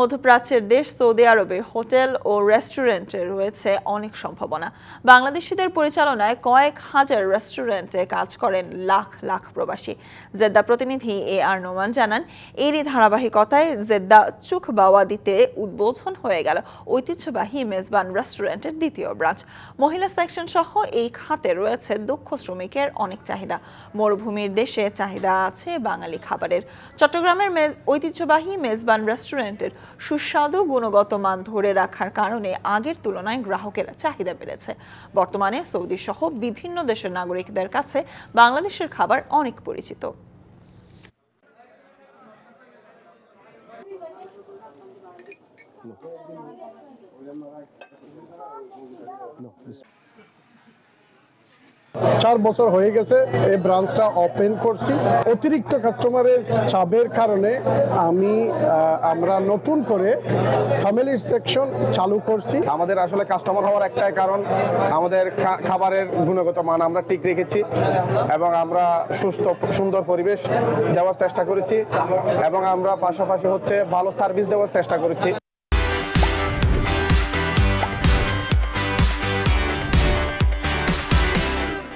মধ্যপ্রাচ্যের দেশ সৌদি আরবে হোটেল ও রেস্টুরেন্টে রয়েছে অনেক সম্ভাবনা। বাংলাদেশিদের পরিচালনায় কয়েক হাজার রেস্টুরেন্টে কাজ করেন লাখ লাখ প্রবাসী। জেদ্দা প্রতিনিধি এ আর নোমান জানান, এরই ধারাবাহিকতায় জেদ্দা চুখ বাওয়াদিতে উদ্বোধন হয়ে গেল ঐতিহ্যবাহী মেজবান রেস্টুরেন্টের দ্বিতীয় ব্রাঞ্চ। মহিলা সেকশন সহ এই খাতে রয়েছে দক্ষ শ্রমিকের অনেক চাহিদা। মরুভূমির দেশে চাহিদা আছে বাঙালি খাবারের। চট্টগ্রামের ঐতিহ্যবাহী মেজবান রেস্টুরেন্টের সুস্বাদু গুণগত মান ধরে রাখার কারণে আগের তুলনায় গ্রাহকের চাহিদা বেড়েছে। বর্তমানে সৌদি সহ বিভিন্ন দেশের নাগরিকদের কাছে বাংলাদেশের খাবার অনেক পরিচিত। চার বছর হয়ে গেছে এই ব্রাঞ্চটা ওপেন করছি। অতিরিক্ত কাস্টমারের চাপের কারণে আমি আমরা নতুন করে ফ্যামিলি সেকশন চালু করছি। আমাদের আসলে কাস্টমার হওয়ার একটাই কারণ, আমাদের খাবারের গুণগত মান আমরা ঠিক রেখেছি এবং আমরা সুস্থ, সুন্দর পরিবেশ দেওয়ার চেষ্টা করেছি এবং আমরা পাশাপাশি হচ্ছে ভালো সার্ভিস দেওয়ার চেষ্টা করেছি।